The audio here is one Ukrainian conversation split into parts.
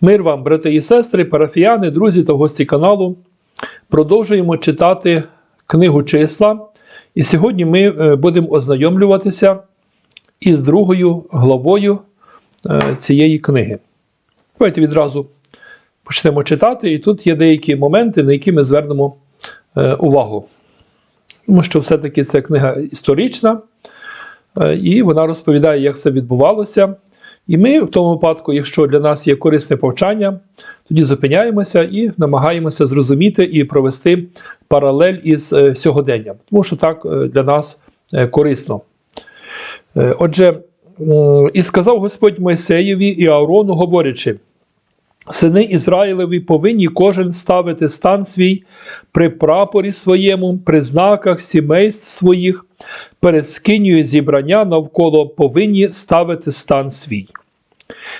Мир вам, брати і сестри, парафіяни, друзі та гості каналу. Продовжуємо читати книгу числа. І сьогодні ми е, будемо ознайомлюватися із другою главою е, цієї книги. Давайте відразу почнемо читати, і тут є деякі моменти, на які ми звернемо е, увагу. Тому що все-таки це книга історична, і вона розповідає, як це відбувалося. І ми в тому випадку, якщо для нас є корисне повчання, тоді зупиняємося і намагаємося зрозуміти і провести паралель із е, сьогоденням, тому що так е, для нас е, корисно. Отже, і сказав Господь Мойсеєві і Аарону, говорячи: Сини Ізраїлеві повинні кожен ставити стан свій при прапорі своєму, при знаках сімейств своїх, перед скинею зібрання навколо повинні ставити стан свій.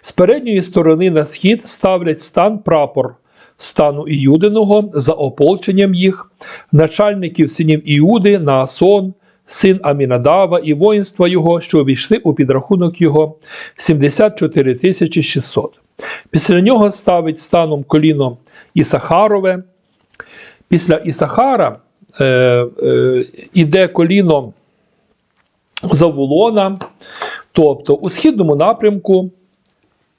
З передньої сторони на схід ставлять стан прапор стану Іюдиного за ополченням їх, начальників синів Іуди, Наасон, син Амінадава і воїнства його, що обійшли у підрахунок його 74 тисячі 600. Після нього ставить станом коліно Ісахарове. Після Ісахара е, е, іде коліно Завулона, тобто у східному напрямку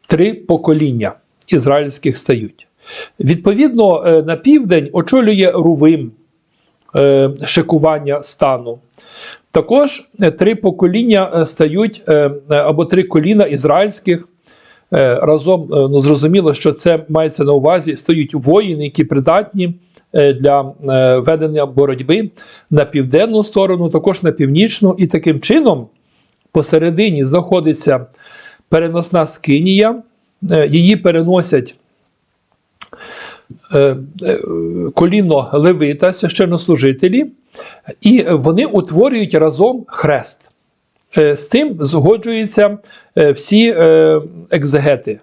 три покоління ізраїльських стають. Відповідно, е, на південь очолює Рувим е, шикування стану. Також е, три покоління стають або три коліна ізраїльських. Разом ну, зрозуміло, що це мається на увазі, стають воїни, які придатні для е, ведення боротьби на південну сторону, також на північну, і таким чином посередині знаходиться переносна скинія, е, її переносять е, е, коліно левита, священнослужителі, і вони утворюють разом хрест. Е, З цим згоджуються е, всі е, екзегети.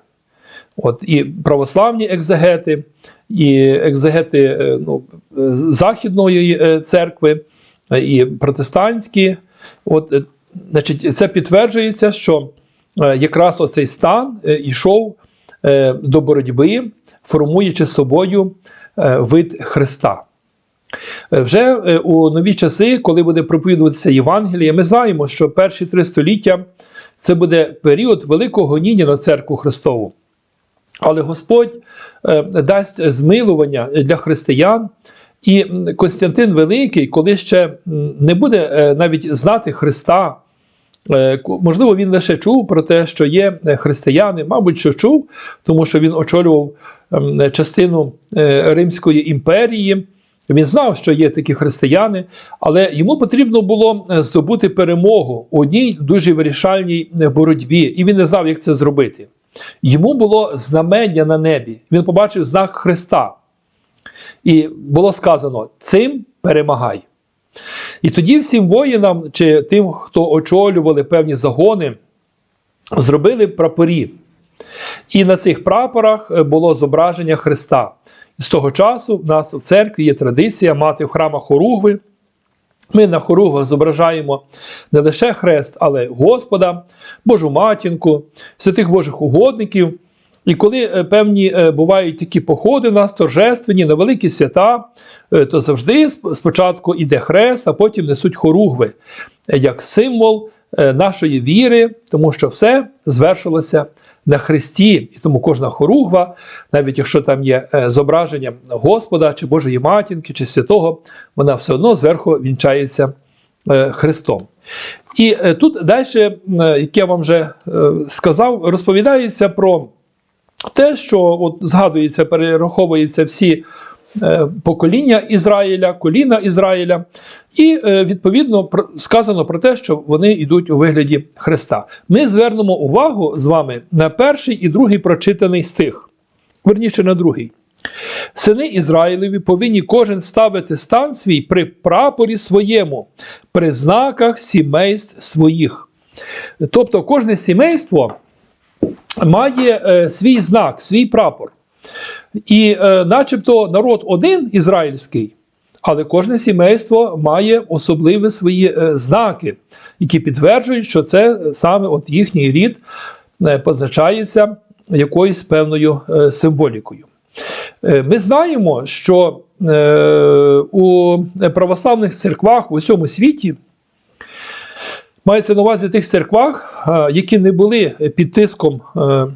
От, і православні екзегети, і екзегети е, ну, Західної е, церкви, е, і протестантські. От, значить, це підтверджується, що якраз оцей стан йшов до боротьби, формуючи собою вид Христа. Вже у нові часи, коли буде проповідуватися Євангеліє, ми знаємо, що перші три століття це буде період великого гоніння на церкву Христову. Але Господь е, дасть змилування для християн. І Константин Великий, коли ще не буде е, навіть знати Христа, е, можливо, він лише чув про те, що є християни, мабуть, що чув, тому що він очолював ем, частину Римської імперії. Він знав, що є такі християни, але йому потрібно було здобути перемогу у одній дуже вирішальній боротьбі, і він не знав, як це зробити. Йому було знамення на небі. Він побачив знак Христа. І було сказано: цим перемагай. І тоді всім воїнам чи тим, хто очолювали певні загони, зробили прапорі. І на цих прапорах е, було зображення Христа. З того часу в нас в церкві є традиція мати в храмах хоругви. Ми на хоругах зображаємо не лише хрест, але Господа, Божу матінку, святих Божих угодників. І коли е, певні е, бувають такі походи у нас торжественні на великі свята, е, то завжди спочатку іде хрест, а потім несуть хоругви як символ нашої віри, тому що все звершилося на Христі. І тому кожна хоругва, навіть якщо там є е, зображення Господа чи Божої матінки, чи святого, вона все одно зверху вінчається е, Христом. І е, тут далі, як я вам вже е, сказав, розповідається про те, що от згадується, перераховуються всі е, покоління Ізраїля, коліна Ізраїля, і е, відповідно сказано про те, що вони йдуть у вигляді Христа. Ми звернемо увагу з вами на перший і другий прочитаний стих, верніше на другий. Сини Ізраїлеві повинні кожен ставити стан свій при прапорі своєму, при знаках сімейств своїх. Тобто кожне сімейство має е, свій знак, свій прапор. І е, начебто народ один ізраїльський, але кожне сімейство має особливі свої е, знаки, які підтверджують, що це саме от їхній рід е, позначається якоюсь певною е, символікою. Е, Ми знаємо, що е, у православних церквах в усьому світі мається на увазі тих церквах, е, які не були під тиском е,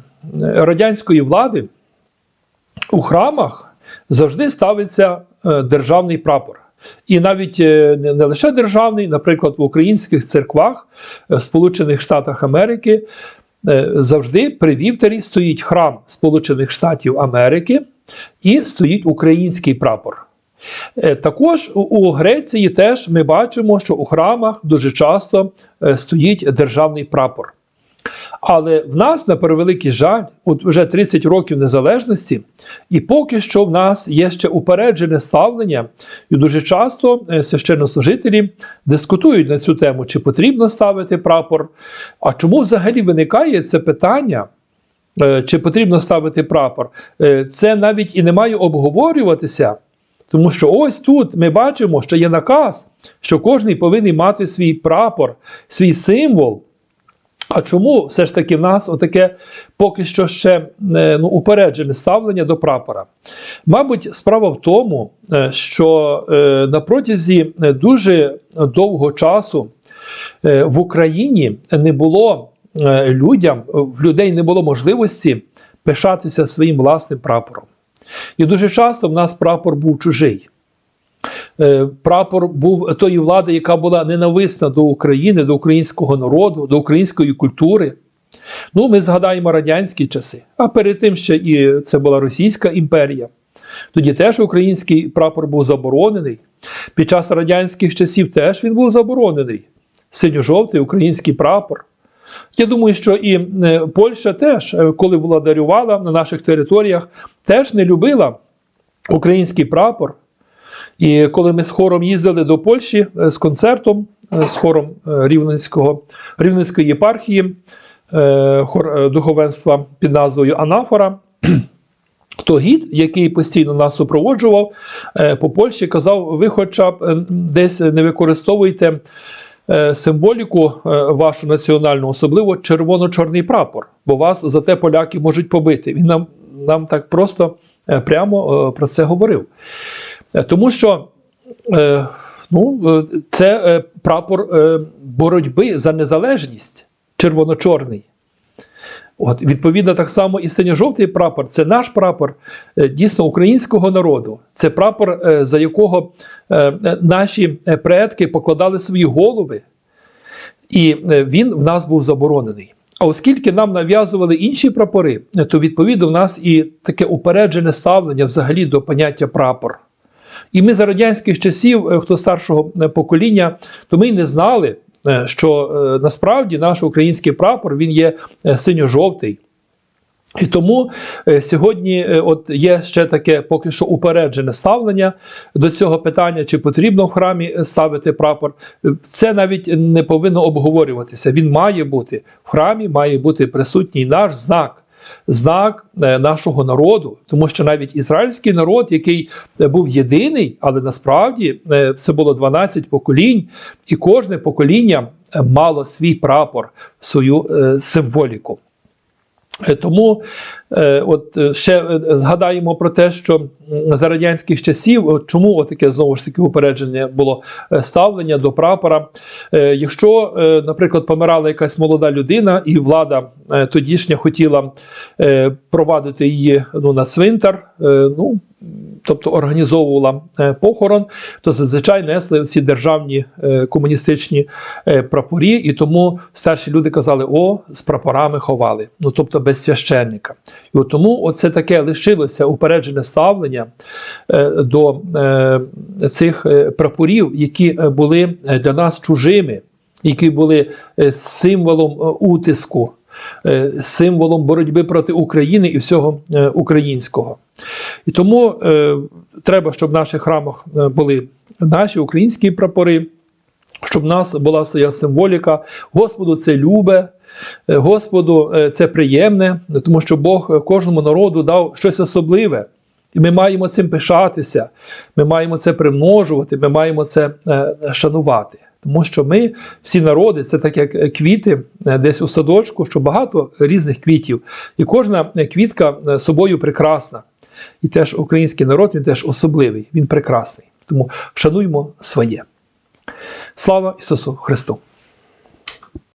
радянської влади, у храмах завжди ставиться е, державний прапор. І навіть е, не лише державний, наприклад, в українських церквах е, Сполучених Штатах Америки завжди при вівтарі стоїть храм Сполучених Штатів Америки і стоїть український прапор. Також у- Греції теж ми бачимо, що у храмах дуже часто стоїть державний прапор. Але в нас, на превеликий жаль, от вже 30 років незалежності, і поки що в нас є ще упереджене ставлення, і дуже часто е, священнослужителі дискутують на цю тему, чи потрібно ставити прапор. А чому взагалі виникає це питання? е, Чи потрібно ставити прапор? Е, Це навіть і не має обговорюватися, тому що ось тут ми бачимо, що є наказ, що кожен повинен мати свій прапор, свій символ. А чому все ж таки в нас отаке поки що ще е, ну, упереджене ставлення до прапора? Мабуть, справа в тому, е, що е, на протязі дуже довгого часу в Україні не було людям, в людей не було можливості пишатися своїм власним прапором. І дуже часто в нас прапор був чужий. Е, Прапор був тої влади, яка була ненависна до України, до українського народу, до української культури. Ну, ми згадаємо радянські часи, а перед тим ще і це була Російська імперія. Тоді теж український прапор був заборонений. Під час радянських часів теж він був заборонений. Синьо-жовтий український прапор. Я думаю, що і е, Польща теж, е, коли владарювала на наших територіях, теж не любила український прапор. І коли ми з хором їздили до Польщі е, з концертом, е, з хором е, Рівненського, Рівненської єпархії, хор духовенства під назвою Анафора, то гід, який постійно нас супроводжував по Польщі, казав: ви хоча б десь не використовуйте символіку вашу національну, особливо червоно-чорний прапор, бо вас за те поляки можуть побити. Він нам, нам так просто прямо про це говорив. Е, Тому що е, ну, е, це прапор боротьби за незалежність, червоно-чорний. От, відповідно, так само і синьо-жовтий прапор це наш прапор дійсно українського народу. Це прапор, за якого наші предки покладали свої голови, і він в нас був заборонений. А оскільки нам нав'язували інші прапори, то відповідно в нас і таке упереджене ставлення взагалі до поняття прапор. І ми за радянських часів, е, хто старшого е, покоління, то ми й не знали, е, що насправді наш український прапор він є синьо-жовтий. І тому сьогодні от є ще таке поки що упереджене ставлення до цього питання, чи потрібно в храмі ставити прапор. Це навіть не повинно обговорюватися. Він має бути в храмі, має бути присутній наш знак. Знак е, нашого народу, тому що навіть ізраїльський народ, який е, був єдиний, але насправді е, це було 12 поколінь, і кожне покоління мало свій прапор, свою символіку. Тому от е, ще е, згадаємо про те, що за радянських часів, чому таке знову ж таки упередження було е, ставлення до прапора. Е, Якщо, е, наприклад, помирала якась молода людина, і влада е, тодішня хотіла е, провадити її ну, на цвинтар, е, ну тобто організовувала е, похорон, то зазвичай несли ці державні е, комуністичні е, прапорі, і тому старші люди казали: о, з прапорами ховали, ну тобто без священника. І от тому оце таке лишилося упереджене ставлення е, до е, цих е, прапорів, які були для нас чужими, які були символом утиску. Символом боротьби проти України і всього українського. І тому треба, щоб в наших храмах були наші українські прапори, щоб в нас була своя символіка. Господу це любе, Господу е, це приємне, тому що Бог кожному народу дав щось особливе. І ми маємо цим пишатися, ми маємо це примножувати, ми маємо це е, шанувати. Тому що ми, всі народи, це так як квіти е, десь у садочку, що багато різних квітів. І кожна квітка е, собою прекрасна. І теж український народ він теж особливий, він прекрасний. Тому шануймо своє. Слава Ісусу Христу!